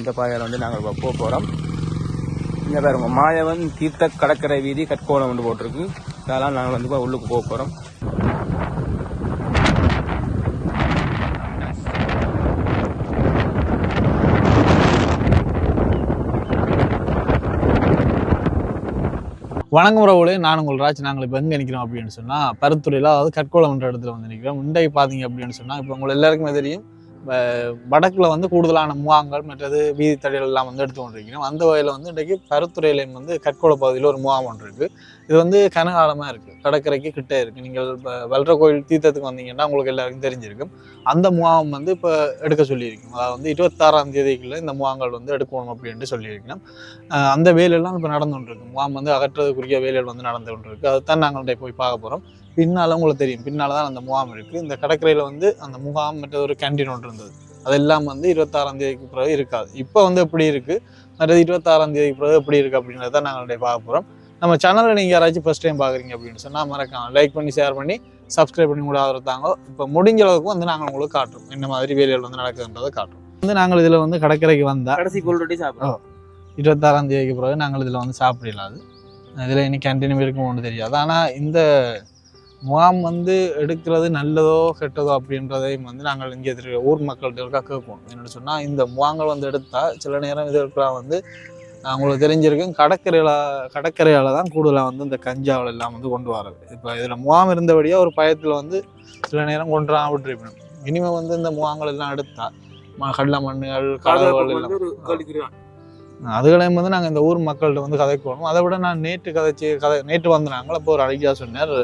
இந்த பாதையில் வந்து நாங்கள் இப்போ போக போகிறோம் இங்கே பாருங்க மாயவன் தீர்த்த கடற்கரை வீதி கற்கோணம் வந்து போட்டிருக்கு. அதெல்லாம் நாங்கள் வந்து இப்போ உள்ளுக்கு போக போகிறோம் வணக்கம் உறவுகளே நான் உங்கள் ராஜ். நாங்கள் இப்போ எங்கே நிற்கிறோம் அப்படின்னு சொன்னால் பருத்துறையில் அதாவது கற்கோளம்ன்ற இடத்துல வந்து நிற்கிறோம் முண்டை பார்த்தீங்க அப்படின்னு சொன்னால் இப்போ உங்களை எல்லாருக்குமே தெரியும். வடக்கில் வந்து கூடுதலான முகாம்கள் மற்றது வீதி தடைகள் எல்லாம் வந்து எடுத்து கொண்டிருக்கிறோம் அந்த வகையில் வந்து இன்றைக்கு பருத்துறையிலையும் வந்து கற்கோள பகுதியில் ஒரு முகாம் ஒன்று இருக்குது இது வந்து கனகாலமாக இருக்குது கடற்கரைக்கு கிட்டே இருக்குது நீங்கள் இப்போ வல்ற கோயில் தீர்த்தத்துக்கு வந்தீங்கன்னா உங்களுக்கு எல்லாருக்கும் தெரிஞ்சிருக்கும். அந்த முகாம் வந்து இப்போ எடுக்க சொல்லியிருக்கோம். அதாவது வந்து இருபத்தாறாம் தேதிக்குள்ள இந்த முகாம்கள் வந்து எடுக்கணும் அப்படின்ட்டு சொல்லியிருக்கோம். அந்த வேலையெல்லாம் இப்போ நடந்து கொண்டிருக்கு முகாம் வந்து அகற்றுறதுக்குரிய வேலைகள் வந்து நடந்து கொண்டிருக்கு அதுதான் நாங்கள் போய் பார்க்க போகிறோம் பின்னால் உங்களுக்கு தெரியும். பின்னால் தான் அந்த முகாம் இருக்குது இந்த கடற்கரையில் வந்து அந்த முகாம் மற்ற ஒரு கேன்டீன் ஒன்று இருந்தது. அதெல்லாம் வந்து இருபத்தாறாம் தேதிக்கு பிறகு இருக்காது. இப்போ வந்து எப்படி இருக்குது மற்றது இருபத்தாறாம் தேதிக்கு பிறகு எப்படி இருக்குது அப்படின்றத தான் நாங்கள் பார்க்க போகிறோம் நம்ம சேனலில் நீங்கள் யாராச்சும் ஃபஸ்ட் டைம் பார்க்குறீங்க அப்படின்னு சொன்னால் மறக்காம லைக் பண்ணி ஷேர் பண்ணி சப்ஸ்கிரைப் பண்ணி கூட ஆதரத்தாங்க இப்போ முடிஞ்ச அளவுக்கு வந்து நாங்கள் உங்களுக்கு காட்டுறோம். என்ன மாதிரி வேலைகள் வந்து நடக்குதுன்றதை காட்டுறோம். வந்து நாங்கள் இதில் வந்து கடற்கரைக்கு வந்தால் கடைசி கோல் ரொட்டி சாப்பிடுறோம். இருபத்தாறாம் தேதிக்கு பிறகு நாங்கள் இதில் வந்து சாப்பிடலாது இதில் இனி கேன்டீன் இருக்குமோன்னு தெரியாது. ஆனால் இந்த முகாம் வந்து எடுக்கிறது நல்லதோ கெட்டதோ அப்படின்றதையும் வந்து நாங்கள் இங்கே இருக்கிற ஊர் மக்கள்கிட்ட இருக்கா கேட்போம். என்னென்னு சொன்னால் இந்த முகாங்கள் வந்து எடுத்தால் சில நேரம் இது இருக்கலாம் வந்து உங்களுக்கு தெரிஞ்சிருக்கும் கடற்கரையில் கடற்கரையால் தான் கூடுதலாக வந்து இந்த கஞ்சாவல் எல்லாம் வந்து கொண்டு வரது இப்போ இதில் முகாம் இருந்தபடியாக ஒரு பயத்தில் வந்து சில நேரம் கொண்டு வராம விட்டுருப்பணும் இனிமேல் வந்து இந்த முகாங்கள் எல்லாம் எடுத்தால் ம- கடல மண்ணுகள் கடவுள் எல்லாம். அதுகளையும் வந்து நாங்கள் இந்த ஊர் மக்கள்கிட்ட வந்து கதைக்கணும். அதை விட நான் நேற்று கதைச்சி கதை நேற்று வந்தாங்களா அப்போ ஒரு அழகியா சொன்னார்.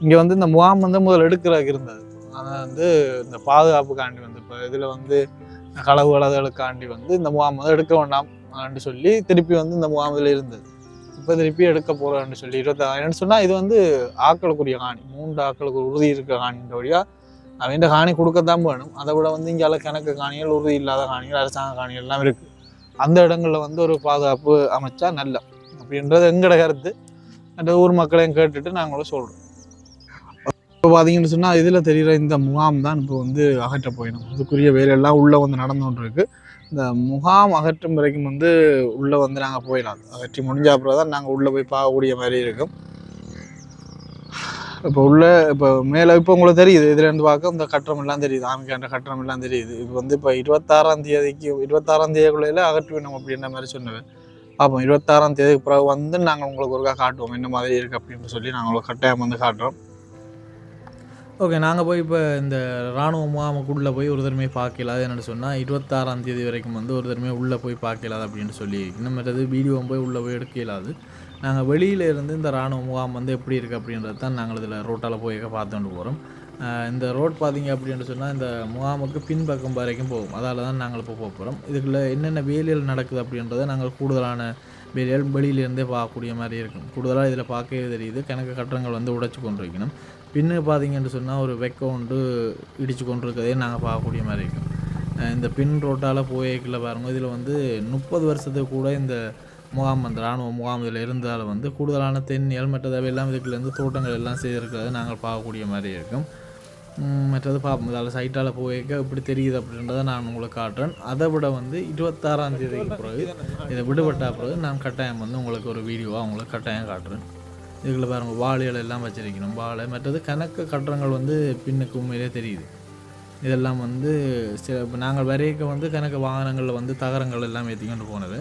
இங்கே வந்து இந்த முகாம் வந்து முதல் எடுக்கிறதுக்கு இருந்தது. அதை வந்து இந்த பாதுகாப்புக்காண்டி வந்து இப்போ இதில் வந்து களவு கலதுகளுக்காண்டி வந்து இந்த முகாம் வந்து எடுக்க வேண்டாம். அப்படின்னு சொல்லி திருப்பி வந்து இந்த முகாமில் இருந்தது. இப்போ திருப்பி எடுக்க போகிறான்னு சொல்லி இருபத்தாயிரம்னு சொன்னால் இது வந்து ஆக்களுக்குரிய காணி. மூன்று ஆக்களுக்கு உறுதி இருக்கிற காணின்ற வழியாக அவன் காணி கொடுக்கத்தான் வேணும். அதை விட வந்து இங்கே கணக்கு காணிகள் உறுதி இல்லாத காணிகள் அரசாங்க காணிகள் எல்லாம் இருக்குது அந்த இடங்களில் வந்து ஒரு பாதுகாப்பு அமைச்சா நல்ல. அப்படின்றது எங்களோட கருத்து. அந்த ஊர் மக்களையும் கேட்டுட்டு நாங்களும் சொல்கிறோம் இப்போ பார்த்தீங்கன்னு சொன்னால் இதில் தெரிகிற இந்த முகாம் தான் இப்போ வந்து அகற்ற போயிடும். அதுக்குரிய வேலையெல்லாம் உள்ளே வந்து நடந்து கொண்டு இருக்கு. இந்த முகாம் அகற்றும் வரைக்கும் வந்து உள்ளே வந்து நாங்கள் போயிடலாம். அகற்றி முடிஞ்ச அப்புறம் தான் நாங்கள் உள்ளே போய் பார்க்கக்கூடிய மாதிரி இருக்கும். இப்போ உள்ள இப்போ மேலே இப்போ உங்களுக்கு தெரியுது இதுலேருந்து பார்க்க இந்த கட்டணம் எல்லாம் தெரியுது. ஆமிக்காண்ட கட்டணம் எல்லாம் தெரியுது. இது வந்து இப்போ இருபத்தாறாம் தேதிக்கு இருபத்தாறாம் தேதிக்குள்ளே அகற்றுவினோம் அப்படின்ற மாதிரி சொன்னேன் பார்ப்போம் இருபத்தாறாம் தேதிக்கு பிறகு வந்து நாங்கள் உங்களுக்கு ஒருக்கா காட்டுவோம். என்ன மாதிரி இருக்குது அப்படின்னு சொல்லி நாங்கள் உங்களுக்கு கட்டாயம் வந்து காட்டுறோம். ஓகே நாங்கள் போய் இப்போ இந்த இராணுவ முகாமுக்குள்ளே போய் ஒரு தடவை பார்க்கலாது என்னென்னு சொன்னால் இருபத்தாறாம் தேதி வரைக்கும் வந்து ஒரு தடவை உள்ளே போய் பார்க்கலாது அப்படின்னு சொல்லி இன்னும் மற்றது வீடியோ போய் உள்ளே போய் எடுக்க இயலாது நாங்கள் வெளியில் இருந்து இந்த இராணுவ முகாம் வந்து எப்படி இருக்குது அப்படின்றது தான் நாங்கள் இதில் ரோட்டால் போய் பார்த்துட்டு போகிறோம் இந்த ரோட் பார்த்தீங்க அப்படின்னு சொன்னால் இந்த முகாமுக்கு பின்பக்கம் வரைக்கும் போகும். அதால் தான் நாங்கள் இப்போ போக போகிறோம் இதுக்குள்ள என்னென்ன வேலைகள் நடக்குது அப்படின்றத நாங்கள் கூடுதலான வேலைகள் வெளியிலேருந்தே பார்க்கக்கூடிய மாதிரி இருக்கும். கூடுதலாக இதில் பார்க்கவே தெரியுது. கணக்கு கட்டணங்கள் வந்து உடைச்சி கொண்டு வைக்கணும் பின்னு பார்த்தீங்கன்னு சொன்னால் ஒரு வெக்கம் உண்டு இடிச்சு கொண்டு இருக்கதே நாங்கள் பார்க்கக்கூடிய மாதிரி இருக்கும். இந்த பின் ரோட்டால் போயிருக்கல பாருங்க இதில் வந்து முப்பது வருஷத்துக்கு கூட இந்த முகாம் அந்த இராணுவ முகாம் இதில் இருந்தால் வந்து கூடுதலான தென்னியல் மற்றதவை எல்லாம் இதுக்குலேருந்து தோட்டங்கள் எல்லாம் செய்திருக்கிறத நாங்கள் பார்க்கக்கூடிய மாதிரி இருக்கும். மற்றது பார்ப்போம் இதால் சைட்டால் போயிருக்க இப்படி தெரியுது அப்படின்றத நான் உங்களுக்கு காட்டுறேன். அதை விட வந்து இருபத்தாறாம் தேதிக்கு பிறகு இதை விடுபட்ட பிறகு நான் கட்டாயம் வந்து உங்களுக்கு ஒரு வீடியோவாக உங்களுக்கு கட்டாயம் காட்டுறேன். இதுகளில் பாருங்க வாழைகள் எல்லாம் வச்சிருக்கணும். வாழை மற்றது கணக்கு கட்டடங்கள் வந்து பின்னுக்கு உண்மையிலே தெரியுது. இதெல்லாம் வந்து சில இப்போ நாங்கள் வரையக்க வந்து கணக்கு வாகனங்களில் வந்து தகரங்கள் எல்லாம் ஏற்றி கொண்டு போனது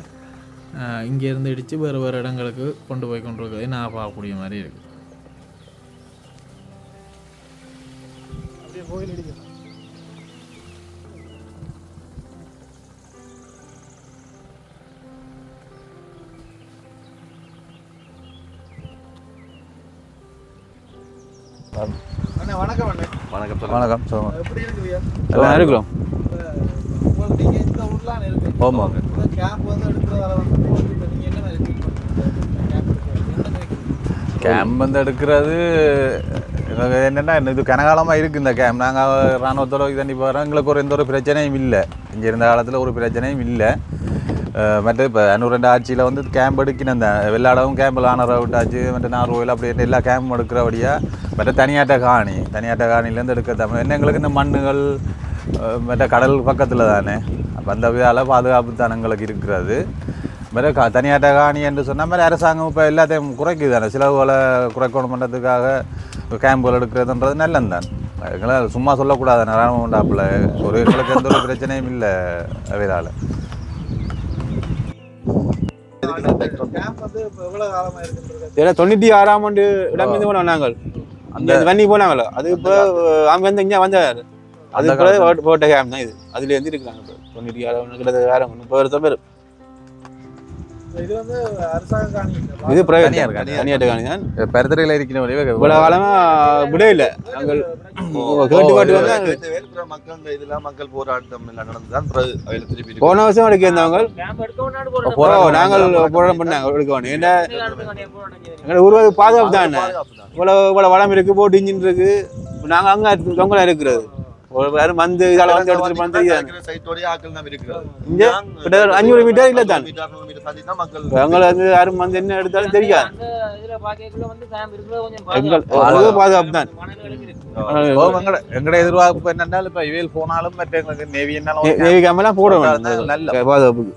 இங்கேருந்து இடித்து வேறு வேறு இடங்களுக்கு கொண்டு போய் கொண்டு இருக்கிறதை நான் பார்க்கக்கூடிய மாதிரி இருக்குது வணக்கம் வணக்கம் எல்லாம் இருக்கிறோம் ஆமாம் கேம்ப் வந்து எடுக்கிறது? என்னென்னா இது கனகாலமாக இருக்குது இந்த கேம்ப் நாங்கள் இராணுவத்தோட இது பண்ணி போகிறோம் எங்களுக்கு ஒரு எந்த ஒரு பிரச்சனையும் இல்லை. இங்கே இருந்த காலத்தில் ஒரு பிரச்சனையும் இல்லை. மற்ற இப்போ அன்னூர் ரெண்டு ஆட்சியில் வந்து கேம்ப் எடுக்கணும் இந்த வெள்ளாடவும் கேம்பில் ஆனரை விட்டாச்சு மற்ற நார்வோயில் அப்படி எல்லா கேம்பும் எடுக்கிறபடியாக மற்ற தனியாட்ட காணி தனியாட்ட காணிலேருந்து எடுக்க தமிழ் என்ன எங்களுக்கு இந்த மண்ணுகள் மற்ற கடல் பக்கத்தில் தானே. அப்போ அந்த விதால் பாதுகாப்பு தான் எங்களுக்கு இருக்கிறது. மாதிரி கா தனியாட்ட காணி என்று சொன்ன மாதிரி அரசாங்கம் இப்போ எல்லாத்தையும் குறைக்குது தானே. செலவுகளை குறைக்கணும் பண்ணுறதுக்காக கேம்புகள் எடுக்கிறதுன்றது நல்லது தான். எங்களால் சும்மா சொல்லக்கூடாது ராணுவம் உண்டாப்புல ஒரு எங்களுக்கு எந்த ஒரு பிரச்சனையும் இல்லை அவையால் தொண்ணூற்றி ஆறாம் ஆண்டு இடமிருந்து போனோம் நாங்கள். அந்த வன்னி போனாங்களோ அது இப்போ அவங்க வந்து இங்கே வந்தார். அது போட்ட கேம் தான் இது. அதுல இருந்து இருக்கிறாங்க இப்போ. தொண்ணூற்றி ஆறாம் கிட்ட வேற வருஷம் பேர் காணி இது தனியார் காணி. தனியார் காணி தான் பருத்துறையில் இருக்கிற இவ்வளவு காலமா விட இல்லை. நாங்கள் கேட்டு கேட்டு வந்து மக்கள் இதெல்லாம் மக்கள் போராட்டம் எல்லாம் நடந்துதான் பிறகு. போன வருஷம் எடுக்க இருந்தவங்க. நாங்கள் போராட்டம் பண்ணாங்க எடுக்க வேணும் ஏன்னா. எங்களை பாதுகாப்பு தான். இவ்வளவு இவ்வளவு வளம் இருக்கு போட்டு இன்ஜின் இருக்கு. நாங்க அங்க தொங்கலாம் இருக்கிறது. வேறும் வந்து இதால வந்து எடுத்துட்டு இருக்கிறது. இங்க கிட்டத்தட்ட அஞ்சூறு மீட்டர் இல்ல தான் எங்களை வந்து யாரும் வந்து என்ன எடுத்தாலும் தெரியாது வந்து எங்கள் பாதுகாப்பு. அதுவும் பாதுகாப்பு தான் மனநிலைமை இருக்கு. எங்கட எங்கட எதிர்பார்ப்பு என்னென்றால் இப்போ இவையில் போனாலும் மற்ற எங்களுக்கு நேவி என்னாலும் நேவி கேமெல்லாம் போட வேணும் நல்ல பாதுகாப்புக்கு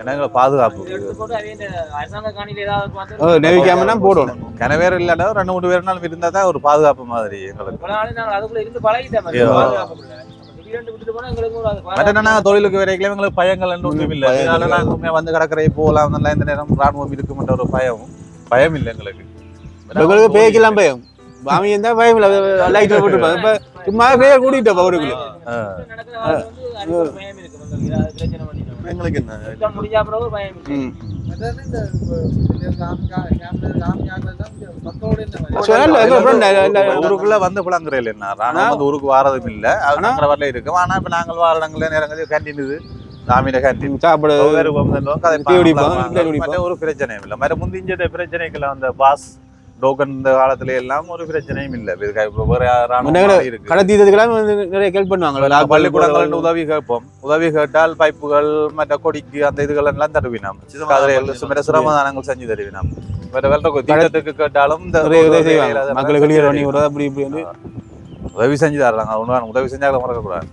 எங்களுக்கு பாதுகாப்பு. இது எடுத்து போட்டு அவன் இந்த அரசாங்க காணியில ஏதாவது பார்த்து ஓ, நேவி கேமெல்லாம் போடணும். கனவேர் இல்லாத ரெண்டு மூணு பேர்னாலும் இருந்தால் தான் ஒரு பாதுகாப்பு மாதிரி எங்களுக்கு. இருந்து தொழிலுக்கு வரைக்கும் எங்களுக்கு பயங்கள் ஒன்றும் இல்லை. அதனால நாங்கள் உண்மையா வந்து கடற்கரை போகலாம் நல்லா இந்த நேரம் ராணுவம் இருக்குமென்ற ஒரு பயம். பயம் இல்லை எங்களுக்கு. எங்களுக்கு பேய்க்கெல்லாம் பயம். பாமி இருந்தா பயம் இல்லை. லைட்ல போட்டுருப்பாங்க இப்ப சும்மா பேய கூட்டிட்டு அவருக்குள்ள. எங்களுக்கு என்ன? முடிஞ்ச பிறகு பயம் ஊருக்குள்ள வந்து புலங்குறையில் என்ன? ஊருக்கு வாரதும் இல்லை. அது ஆனா- நாங்கள் வரல இருக்கும். ஆனா இப்ப நாங்கள் வார இடங்கள்ல நேரங்கள் கேன்டீன் இது. சாமியில கேன்டீன் சாப்பிட. ஒரு பிரச்சனையும் இல்லை. மற்ற முந்திஞ்ச பிரச்சனைகள் அந்த பாஸ் டோக்கன் இந்த காலத்துல எல்லாம் ஒரு பிரச்சனையும் இல்லை. இதுக்கு இப்ப வேற ராணுவம் முன்னாடி மாதிரி இருக்கு கடை தீர்த்ததுக்கெல்லாம் வந்து நிறைய ஹெல்ப் பண்ணுவாங்க. பள்ளிக்கூடங்கள் உதவி கேட்போம். உதவி கேட்டால் பைப்புகள் மற்ற கொடிக்கு அந்த இதுகள் எல்லாம் தருவினோம் சுமர சிரமதானங்கள் செஞ்சு தருவினோம். வேற வேற தீர்த்தத்துக்கு கேட்டாலும் உதவி மக்களுக்கு செஞ்சு பண்ணி விடுறது அப்படி இப்படி வந்து உதவி செஞ்சு தர்றாங்க உதவி செஞ்சாலும் மறக்கக்கூடாது.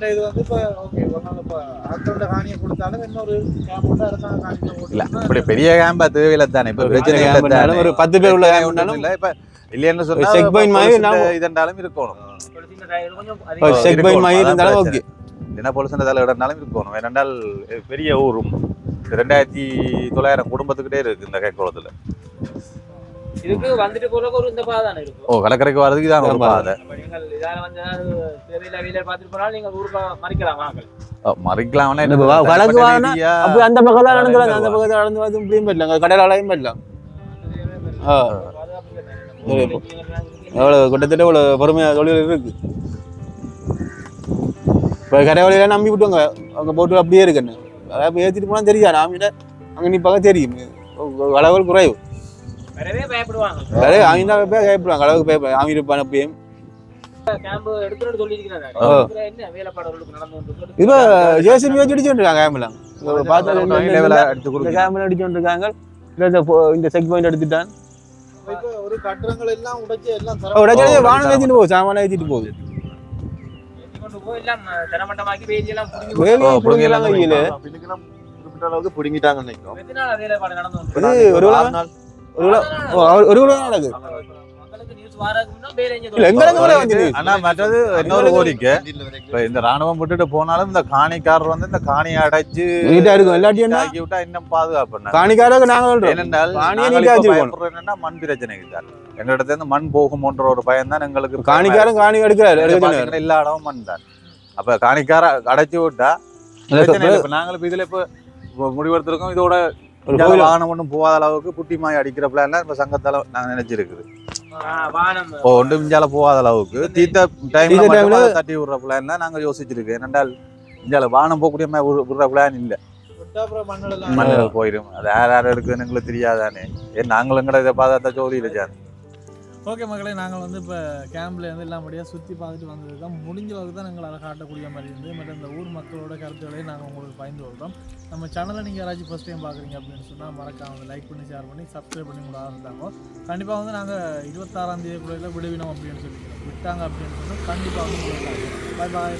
உங்கள்கிட்ட இது வந்து இப்போ ஓகே ஒரு நாள் இப்போ ஆட்களோட காணியை கொடுத்தாலும் இன்னொரு கேம்ப் வந்து அரசாங்க காணியில் இல்ல போட்டு இப்படி பெரிய கேம்பா தேவையில்லை தானே. இப்ப ஒரு பிரச்சனை தானே. ஒரு பத்து பேர் உள்ள பண்ணாலும் இல்ல இப்ப இல்லைன்னு சொன்னா check point மாதிரி இதண்டாலும் இருக்கணும். ஒரு சின்ன டயர் கொஞ்சம் ஒரு அதிகமா செக் பாயிண்ட் மாதிரி இருந்தாலும். ஓகே. என்ன போலீஸ் தலை இடம்னாலும் இருக்கணும். ஏனென்றால் பெரிய ஊரும். ரெண்டாயிரத்தி தொள்ளாயிரம் குடும்பத்துக்கிட்டே இருக்கு இந்த கைக்குளத்துல. இதுக்கு வந்துட்டு போறதுக்கு ஒரு இந்த பாதை தானே இருக்கும்? ஓ கடற்கரைக்கு வர்றதுக்கு இதான் ஒரு. பாதை. நீங்கள் இதால வந்து வீலர் பார்த்துட்டு போனாலும் மறிக்கலாம் வாங்க. மறிக்கலாம்னா அப்படி அந்த பக்கம் தான் நடந்துக்கலாம் அந்த. பக்கத்தில் நடந்து வந்து இப்படியும் போயிடலாம் கடையில் அலையும் போயிடலாம். எவ்வளோ கிட்டத்தட்ட இவ்வளோ பொறுமையாக தொழில் இருக்கு. இப்போ கடை வழியெல்லாம் நம்பி விட்டுவாங்க அவங்க போட்டு அப்படியே இருக்குன்னு அதாவது ஏற்றிட்டு போனால் தெரியாது. நாமிட அங்கே நிற்பாங்க தெரியும். அளவுகள் குறைவு. வரவே பயப்படுவாங்க. வேற அவங்க தான் போய் பயப்படுவாங்க. அளவுக்கு பயப்பட அவங்க இருப்பாங்க அப்பயும் இப்போ ஜேசிபி வச்சு பார்த்தா ஹை லெவலா எடுத்து இந்த செக் பாயிண்ட் எடுத்துட்டான் ஒரு கட்டடங்கள் எல்லாம் உடைச்சு வானம் ஏற்றிட்டு போகுது. சாமான ஏற்றிட்டு போகுது. ஒரு ஒரு ஒரு நடக்குது. ஆனா மற்றது இன்னொரு கோரிக்கை கேண்டீன்ல வரைக்கும் இப்ப இந்த ராணுவம் விட்டுட்டு போனாலும் இந்த காணிக்காரர் வந்து இந்த காணியை அடைச்சு இருக்கும். ஆக்கி விட்டா இன்னும் பாதுகாப்பு நாங்க ஏனென்றால் நாங்கள் என்னன்னா மண் பிரச்சனைக்கு தான் எங்க இடத்துல இருந்து மண் போகுமோன்ற ஒரு பயம் தான் எங்களுக்கு காணிக்காரன் காணி எடுக்கிறாரு. எல்லா இடமும் மண் தான் அப்ப காணிக்கார அடைச்சு விட்டா பிரச்சனை நாங்களும் இப்ப இதுல இப்ப முடிவெடுத்திருக்கோம். இதோட வாகனம் ஒன்றும் போகாத அளவுக்கு புட்டி மாய் அடிக்கிற பிளான்லாம் இப்ப சங்கத்தால நாங்க நினைச்சிருக்குது. இப்போ ஒன்று இந்தியால போகாத அளவுக்கு தீத்த டைம்ல தட்டி விடுற பிளான் தான் நாங்க யோசிச்சிருக்கோம். ஏனென்றால் இந்தியால வானம் போகக்கூடிய மாதிரி விடு- விடுற பிளான் இல்ல. மண்ணில் போயிடும் அது யார் யார் எடுக்குதுன்னு எங்களுக்கு தெரியாதானே. ஏன் நாங்களும் கூட இதை பார்த்தா ஜோலி இருக்காது ஓகே மக்களே நாங்கள் வந்து இப்போ கேம்பில் இருந்து எல்லாபடியாக சுற்றி பார்த்துட்டு வந்தது தான் முடிஞ்ச அளவுக்கு தான் எங்களால் காட்டக்கூடிய மாதிரி இருந்து மற்ற இந்த ஊர் மக்களோட கருத்துக்களையும் நாங்கள் உங்களுக்கு பயந்து வருவோம் நம்ம சேனலை நீங்கள் யாராச்சும் ஃபஸ்ட் டைம் பார்க்குறீங்க அப்படின்னு சொன்னால் மறக்காம லைக் பண்ணி ஷேர் பண்ணி சப்ஸ்கிரைப் பண்ணி கூட இருந்தாங்க கண்டிப்பாக வந்து நாங்கள் இருபத்தாறாம் தேதிக்குள்ளே விடுவினோம் அப்படின்னு சொல்லிக்கிறோம். விட்டாங்க அப்படின்னு சொன்னால் கண்டிப்பாக வந்து பாய் பாய்